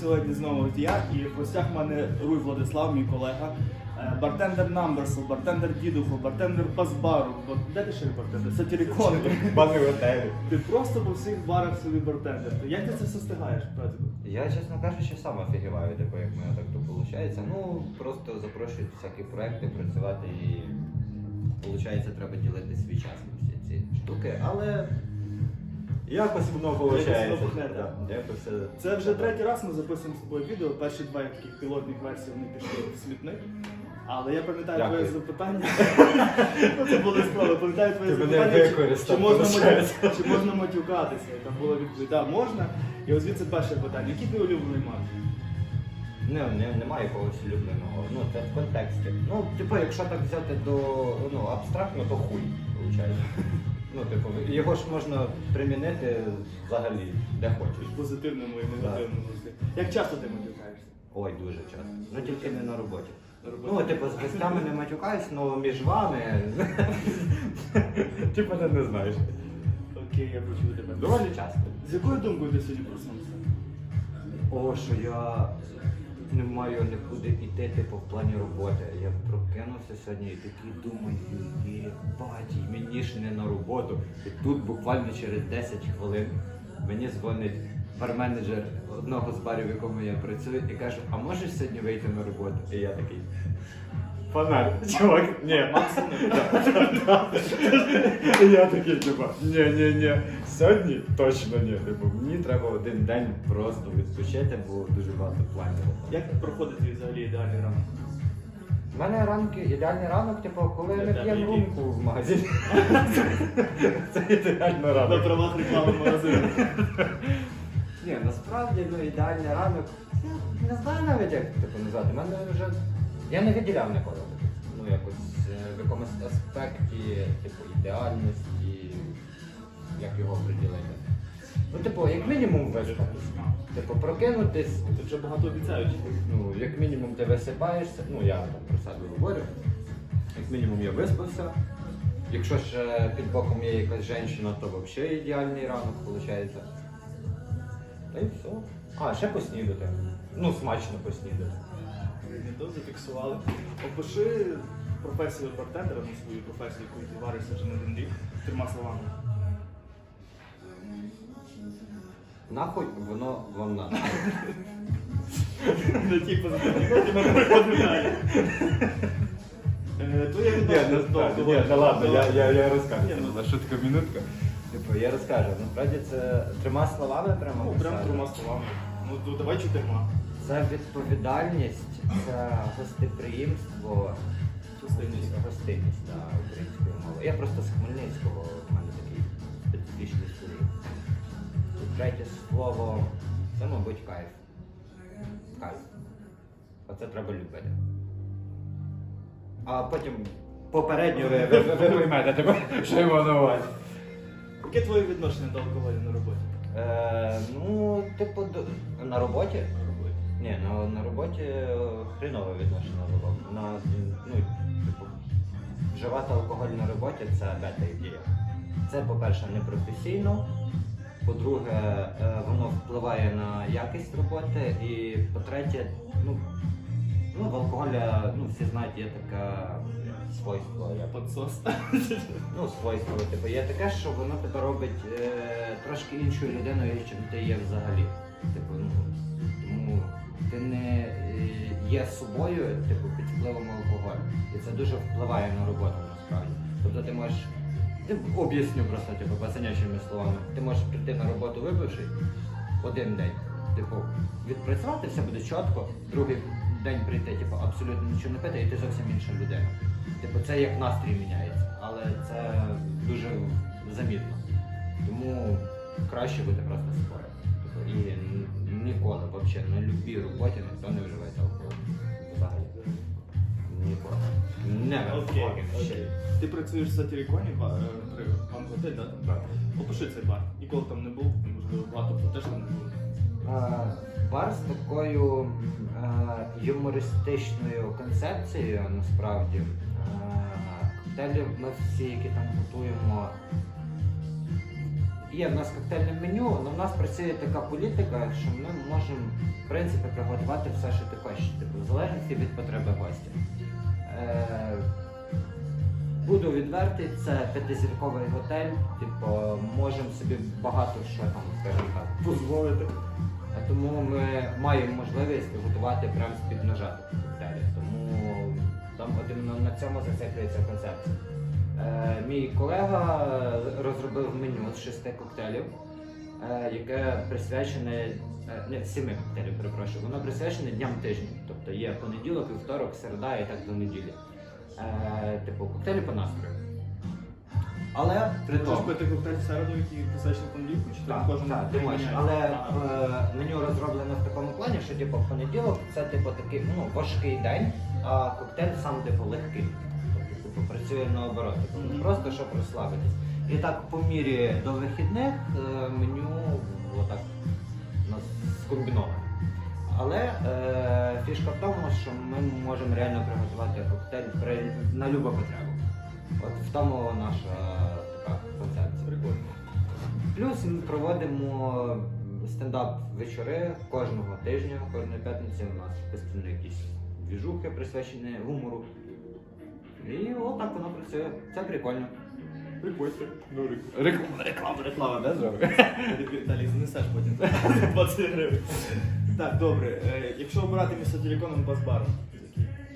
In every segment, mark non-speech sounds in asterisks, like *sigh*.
сьогодні знову я і в гостях в мене Руй Владислав, мій колега. Е, Бартендер Намберсел, бартендер Дідухо, бартендер Пасбару. Де ти ще бартендер? Це Тірікон. Бани готелі. Ти просто по всіх барах собі бартендер. Як ти це все встигаєш, братику? Я, чесно кажучи, сам офігіваю, типу, як мене так то виходить. Ну, просто запрошують всякі проекти працювати і виходить, треба ділити свій час на всі ці штуки, але якось воно виходить. Якось воно пухне, Да, Якось це. Це вже третій раз ми записуємо з тобою відео. Перші два таких пілотних версій вони пішли в смітник. Але я пам'ятаю Дякую. твоє запитання. Ну, Це були справи. Пам'ятаю твоє Ти мене запитання, чи- використав, чи можна, виходить. чи можна матюкатися. Там була відповідь, так, можна. І ось звідси перше питання. Який ти улюблений марк? Не, не, немає якогось улюбленого. Ну, це в контексті. Ну, типу, якщо так взяти до ну, абстрактно, то хуй, виходить. Ну, типу, його ж можна примінити взагалі де В хочеш. позитивному і негативному руслі. Як часто ти матюкаєшся? Ой, дуже часто. Ну тільки не на роботі. На роботі? Ну, типу, з гостями не матюкаюсь, але між вами. *laughs* Типу, ти не знаєш. Окей, я почув тебе. Доволі часто. З якою думкою ти сьогодні проснувся? О, що я не маю нікуди йти, типу, в плані роботи. Я прокинувся сьогодні і такий думаю, єбать, мені ж не на роботу. І тут буквально через 10 хвилин мені дзвонить барменеджер одного з барів, в якому я працюю, і каже, а можеш сьогодні вийти на роботу? І я такий. Фонарь, *laughs* чувак, ні, Максимум. і я такий, типу, ні, ні, ні, сьогодні точно ні. Типу, мені треба один день просто відпочити, бо дуже багато планів. Як проходить твій взагалі ідеальний ранок? У мене ранки, ідеальний ранок, типу, коли Для ми тебе п'ємо який? румку в магазині. *laughs* Це ідеально На ранок. правах реклами магазину. Ні, насправді ну, ідеальний ранок. ну, Не знаю навіть як типу назвати. У мене вже. Я не виділяв ніколи. Ну якось е, в якомусь аспекті, типу, ідеальності, як його приділити. Ну, типу, як мінімум виспатись. Типу, прокинутись, Ти вже багато обіцяючи. ну, як мінімум ти висипаєшся, ну я там про себе говорю. Як мінімум я виспався. Якщо ще під боком є якась жінка, то взагалі ідеальний ранок виходить. Та й все. А, ще поснідати. Ну, смачно поснідати. Відео зафіксували. Опиши професію бартендера, ну свою професію, яку ти варишся вже не один рік, трьома словами. Нахуй воно надо. На тій позитивній ноті переходимо далі. Е, Твоє відношення до алкоголю. я Ні, ну, За шутка минутка. Типу, я розкажу. Насправді це трьома словами прямо. Ну, прям описати. трьома словами. Ну, то давай чотирма. Це відповідальність, це гостеприємство, Гостинність. гостинність да, українською мовою. Я просто з Хмельницького, в мене такий специфічний слів. Третє слово це, мабуть, кайф. Кайф. Оце треба любити. А потім попередньо ви, ви, ви, поймете, типу, що йому на увазі. Яке твоє відношення до алкоголю на роботі? Е, ну, типу, до- на роботі. Ні, на, на роботі е, хрінове відношення було. На, ну, типу, вживати алкоголь на роботі це бета ідея. Це, по-перше, непрофесійно. По-друге, е, воно впливає на якість роботи. І по-третє, ну, ну, в алкоголя, ну, всі знають, є таке свойство. як Подсос. *laughs* Ну, свойство, типу, є таке, що воно тебе робить е, трошки іншою людиною, чим ти є взагалі. Типу, ну, ти не е, є собою, типу, під впливом алкоголю. І це дуже впливає на роботу насправді. Тобто ти можеш. Я об'ясню просто, типу, пацанячими словами. Ти можеш прийти на роботу випивши один день, типу, відпрацювати, все буде чітко, другий день прийти, типу, абсолютно нічого не пити, і ти зовсім інша людина. Типу, це як настрій міняється, але це дуже замітно. Тому краще бути просто собою. Типу, і ніколи, взагалі, на будь-якій роботі ніхто не вживає алкоголь. Взагалі. Ніколи. Не Окей, окей. Ти працюєш в Сатіріконі ба- е, при Пан Готель, да? Так. Опиши цей бар. Ніколи там не був, можливо, багато теж там не був. Е, Бар з такою е, юмористичною концепцією насправді. Е, Коктейлі ми всі, які там готуємо, є в нас коктейльне меню, але в нас працює така політика, що ми можемо в принципі приготувати все, що ти хочеш, типу, в залежності від потреби гостя. Е, Буду відвертий, це п'ятизірковий готель, типу, можемо собі багато що там, скажімо так, дозволити. Тому ми маємо можливість готувати прямо з-під ножа коктейлі. Тому там на цьому зациклюється концепція. Е, мій колега розробив меню з шести коктейлів, е, яке присвячене е, не сіми коктейлів, перепрошую. Воно присвячене дням тижня. Тобто є понеділок, вівторок, середа і так до неділі. Типу, коктейлі по настрою. Але при Можеш пити коктейль в середу, який присвячений понеділку, чи Так, кожен так, ти можеш. Але е, меню розроблено в такому плані, що типу в понеділок це типу такий ну, важкий день, а коктейль сам типу легкий. Типу, працює наоборот. Типу, Просто щоб розслабитись. І так по мірі до вихідних е, меню отак у скомбіноване. Але е, фішка в тому, що ми можемо реально приготувати коктейль при, на любу потребу. От в тому наша така концепція. Прикольно. Плюс ми проводимо стендап вечори кожного тижня, кожної п'ятниці у нас постійно якісь двіжухи присвячені гумору. І отак воно працює. Це прикольно. Приходьте. Ну, реклама, реклама, реклама, да, зробив? Далі знесеш потім *laughs* 20 гривень. Так, добре. Е, Якщо обирати між сатіріконом і бас-баром,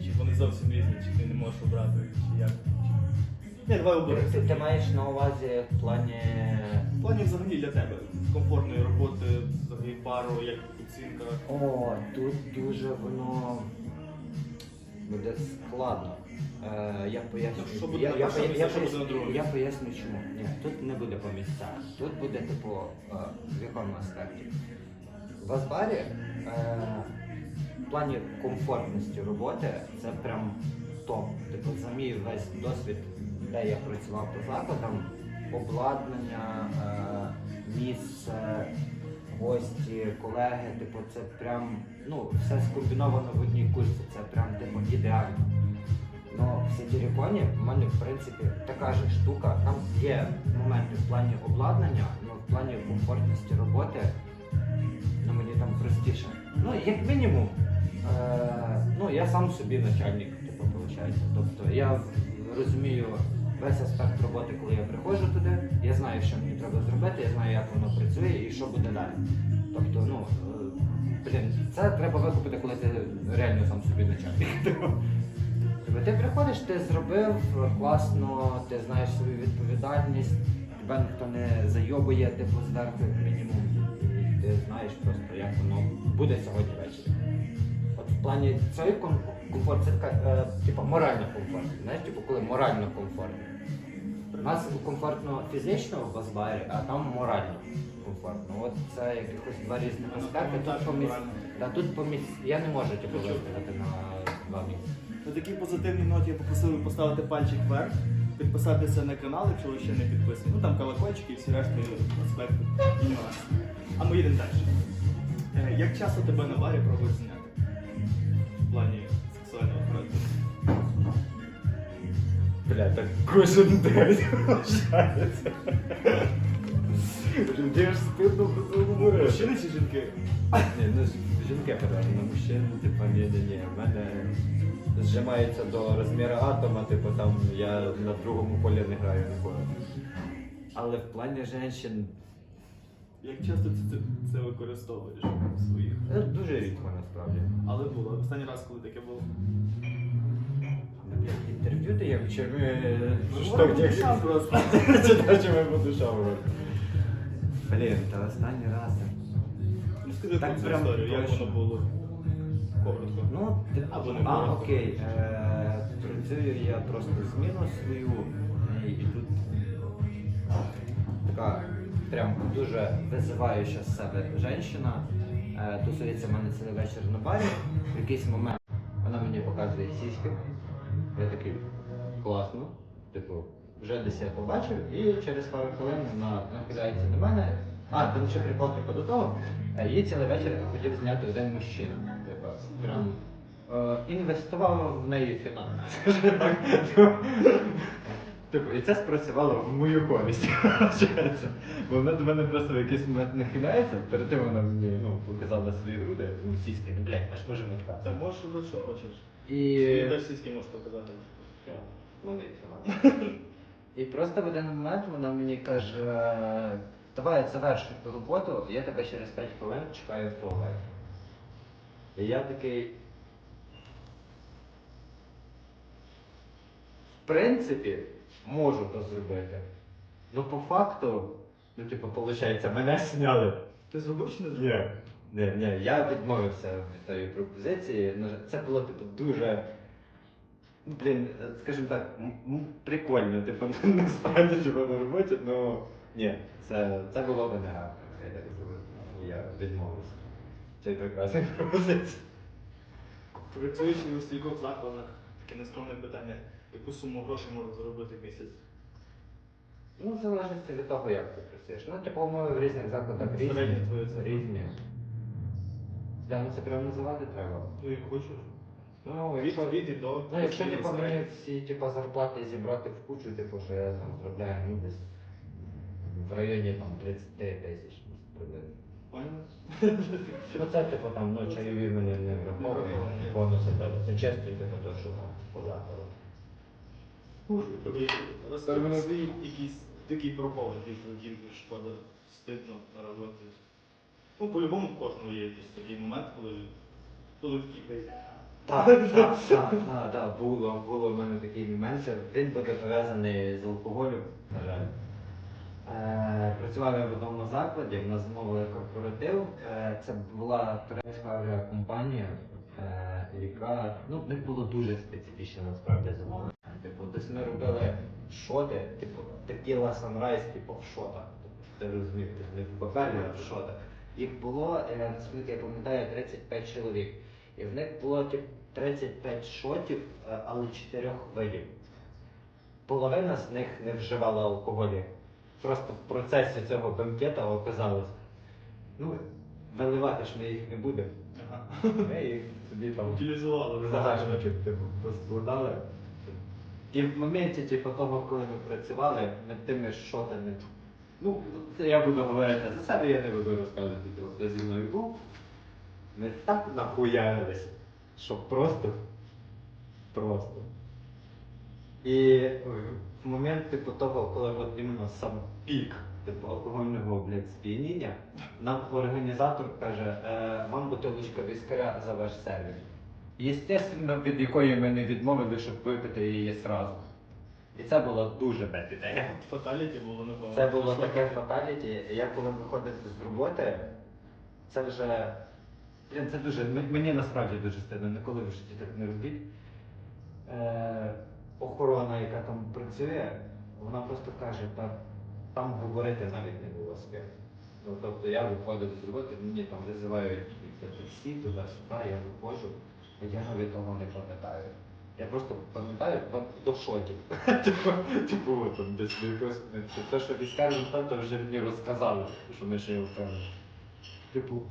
чи вони зовсім різні, чи ти не можеш обрати, чи як? Ні, давай обери. Ти, ти маєш на увазі в плані. В плані взагалі для тебе комфортної роботи, взагалі бару, як оцінка. О, тут дуже воно буде складно. Е, я поясню. Буде я, на першому я, я, що буде поясню, другому я місці? поясню чому. Ні, тут не буде по місцях. Тут буде типу е, в якому аспекті. В Азбарі е, в плані комфортності роботи це прям топ. Типу, за мій весь досвід, де я працював по закладам, обладнання, е, місце, гості, колеги, типу, це прям ну, все скомбіновано в одній курсі, це прям типу ідеально. Ну, в Сітіріконі в мене, в принципі, така ж штука. Там є моменти в плані обладнання, але в плані комфортності роботи ну, мені там простіше. Ну, як мінімум, е, ну, я сам собі начальник, типу, виходить. Тобто я розумію весь аспект роботи, коли я приходжу туди, я знаю, що мені треба зробити, я знаю, як воно працює і що буде далі. Тобто, ну, е, блін, це треба викупити, коли ти реально сам собі начальник. *laughs* Тобто ти приходиш, ти зробив класно, ти знаєш свою відповідальність, тебе ніхто не зайобує, типу зверху як мінімум. Ти знаєш просто, як воно буде сьогодні ввечері. От в плані цей ком- комфорт, це така, е, типу, морально комфортно. Знаєш, типу, коли морально комфортно. У нас комфортно фізично в Базбарі, а там морально комфортно. От це якихось два різних аспекти. Тут по місць, морально. да, тут по місць, я не можу типу, виставити на два. На такій позитивній ноті я попросив поставити пальчик вверх, підписатися на канал, якщо ви ще не підписані. Ну там колокольчики і всі решти аспекти і нюанси. А ми їдемо далі. Е, Як часто тебе на барі пробують зняти? В плані сексуального характеру. Бля, так кожен день лишається. Мені ж стидно про це говорити. Мужчини чи жінки? Ні, ну ж- жінки переважно, мужчин, типа, ні, ні, ні. В мене зжимається до розміру атома, типу там я на другому полі не граю ніколи. Але в плані жінчин Як часто ти це, це використовуєш в своїх? е, дуже рідко насправді. Але було. Останній раз, коли таке було. Інтерв'ю ти як чи ми Ну, як сам просто. *laughs* чи ми буду шаурувати? Блін, та останній раз. Так про цю прям історію, як точно. воно було. Коротко. Ну, ти- Або не а, коротко. окей. Е, працюю я просто зміну свою і, і тут така прям дуже визиваюча з себе жінка. Е, тусується в мене цілий вечір на барі. В якийсь момент вона мені показує сіськи. Я такий класно. Типу, вже десь я побачив, і через пару хвилин вона нахиляється до мене. А, там ще прикол типу до того. Е, Її цілий вечір хотів зняти один мужчина. Типу, прям е, інвестував в неї фінанси. скажімо так. Типу, і це спрацювало в мою користь. виходить. Бо вона до мене просто в якийсь момент нахиляється, перед тим вона мені ну, показала свої груди, ну, сіськи, ну, блядь, аж може не Та вказати. можеш робити, що хочеш. І... Теж сільські можеш показати. І просто в один момент вона мені каже, давай завершуй ту роботу, я тебе через 5 хвилин чекаю в туалеті. І я такий. В принципі, можу то зробити. Ну по факту, ну типу, виходить, мене сняли. Ти зробив чи не Ні. Ні, ні, я відмовився від тої пропозиції. Ну, Це було типу дуже. Блін, скажімо так, прикольно, типу, *laughs* не справді чого на роботі, ну ні, це, це було б негарно. Я зробив. Я відмовився. Це прекрасна пропозиція. Працюючи у стількох закладах, таке нескромне питання, яку суму грошей можна заробити в місяць? Ну, в залежності від того, як ти працюєш. Ну, типу, ми в різних закладах різні. Середня твоя цифра. Різні. Да, ну це прямо називати треба. Ну і хочу. Ну, Від, якщо, від і до. ну, якщо типу, мені всі типу, зарплати зібрати в кучу, типу, що я там заробляю ну, десь в районі там 30 тисяч приблизно. *laughs* Ну це типу там ну, чайові мене не враховують, бонуси так. Це чисто типу то, що по закладу. Розкажи якийсь дикий прокол, який хотів шкода стидно на роботі. Ну, по-любому в кожного є якийсь такий момент, коли коли бей. Так, так, так, так, так, було, було в мене такий момент. Він буде пов'язаний з алкоголем, на жаль. Е, працював я в одному закладі, в нас замовили корпоратив. Е, це була турецька авіакомпанія, е, яка ну, них було дуже специфічне насправді замовлення. Типу, десь ми робили шоти, типу, текіла санрайз, типу в шотах. Тобто, Ти розумів, не в папері, а в шотах. Їх було, наскільки я пам'ятаю, 35 чоловік. І в них було типу, 35 шотів, але чотирьох видів. Половина з них не вживала алкоголю. Просто в процесі цього бенкета оказалось. Ну, виливати ж ми їх не будемо. Ага. Ми їх собі там Утилізували. загашники типу, розкладали. І в моменті типу, того, коли ми працювали над тими шотами, ну, це я буду говорити за себе, я не буду розказувати, типу, хто зі мною був. Ми так нахуярились, що просто. Просто. І в момент типу, того, коли от іменно сам пік типу, алкогольного блядь, сп'яніння, нам організатор каже, е, вам бутилочка віскаря за ваш сервіс. Єстественно, від якої ми не відмовили, щоб випити її зразу. І це була дуже бед ідея. Фаталіті було непогано. Це було таке фаталіті. Я коли виходив з роботи, це вже. Блін, це дуже. Мені насправді дуже стидно, ніколи в житті так не робіть. Е, охорона, яка там працює, вона просто каже, та там говорити навіть не було з ким. Ну, тобто я виходив з роботи, мені там визивають таксі туди-сюди, я виходжу, я навіть того не пам'ятаю. Я просто пам'ятаю до шоків. Типу, типу, там десь якось. Те, що військові то вже мені розказали, що ми ще його впевнені. Типу,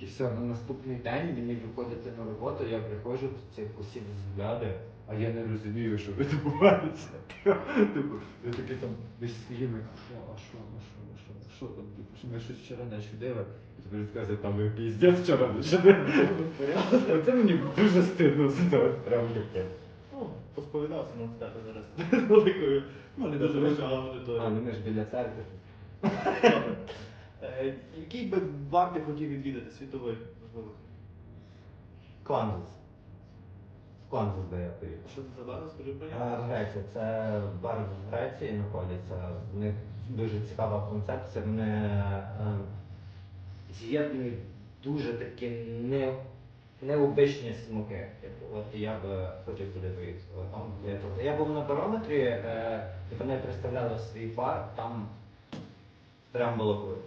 і все, на наступний день мені виходити на роботу, я приходжу, ці усі взгляди, а я не розумію, що відбувається. *laughs* Типу, я такий там десь стоїмо, а що, а що, а що, а що, а що там, типу, що ми щось вчора не чудили. І тобі розказує, там ми піздець вчора не чудили. *laughs* Оце мені дуже стидно за це, прям таке. Ну, посповідався на тебе зараз. Великою. Ну, не дуже велика А, аудиторія. ну ми ж біля церкви. Е, Який би бар ти хотів відвідати світовий? можливо? Кландус. Кландус, де я поїхав. Що це за бар? Скажи про Е. Греція, це бар в Греції знаходиться. В них дуже цікава концепція. Вони е, з'єднують дуже такі не, необичні смаки. Типу, От я би хотів туди поїхати. Там, є- тобто я був на барометрі, е, і вони представляли свій бар, там прям було круто.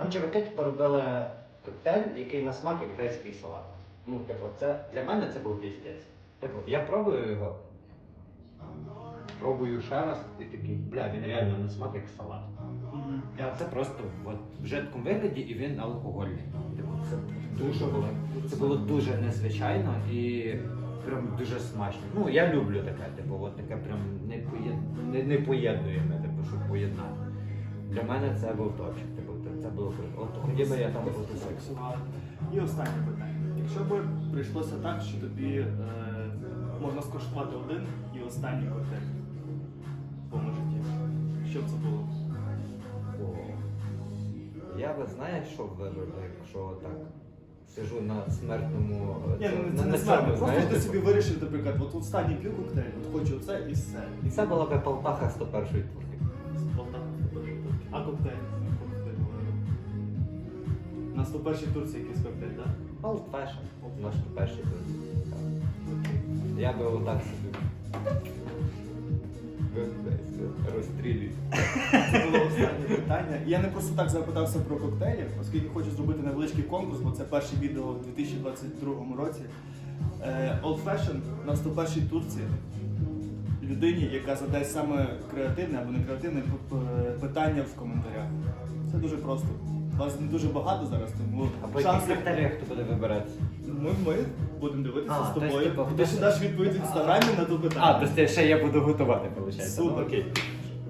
Там чуваки типу, коктейль, який на смак як грецький салат. Ну, типу, це для мене це був піздець. Типу, я пробую його, пробую ще раз і такий, бля, він реально на смак як салат. А це просто от, в жидкому вигляді і він алкогольний. Типу, це дуже було, це було дуже незвичайно і прям дуже смачно. Ну, я люблю таке, типу, от таке прям не, поєд... не, не поєднуємо, типу, щоб поєднати. Для мене це був топчик, типу, це- це було. От тоді би я там. Сексуально. І останнє питання. Якщо б прийшлося так, що тобі е, можна скоштувати один і останній коктейль в твоєму житті, що б це було? Я би знаєш, що вибрав, якщо так сижу на смертному. Ні, ну це не смертно. Просто ти типу. собі вирішив, наприклад, от останній п'ю коктейль, от хочу оце і все. І це була би Полтаха 101 турки. Полтава, 101 турки. А? Коктейль, е, На 101 Турції якийсь коктейль, так? Old Fashion. На 101 турці. Я би отак собі. Розстрілюю. Це було останнє питання. Я не просто так запитався про коктейлі, оскільки хочу зробити невеличкий конкурс, бо це перше відео у 2022 році. Е, Old Fashion на 101 Турції людині, яка задасть саме креативне або не креативне п- п- питання в коментарях. Це дуже просто. Вас не дуже багато зараз, тому А по яких шанси. хто буде вибиратися? Ми, ми будемо дивитися А, з тобою. типу, І ти хтось- ще даш відповідь в інстаграмі на то питання. А, тобто ще я буду готувати, виходить. Супер. Окей.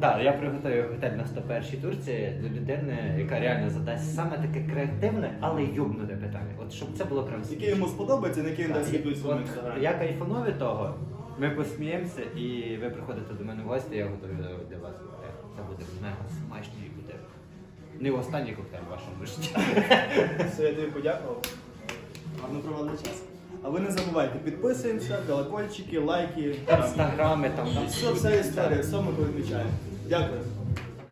Так, я приготую готель на 101-й Турції для людини, яка реально задасть саме таке креативне, але юбнуте питання. От щоб це було прям Яке йому сподобається, на яке він дасть відповідь в своєму от інстаграмі. Я кайфану від того, ми посміємося і ви приходите до мене в гості, я готую для вас. Це буде мега смачний коктейль. Не останній коктейль в вашому житті. *laughs* Все, я тобі подякував. Гарно провели час. А ви не забувайте, підписуємося, колокольчики, лайки. там, Інстаграми там. Все, вся історія, все ми помічаємо. Дякую.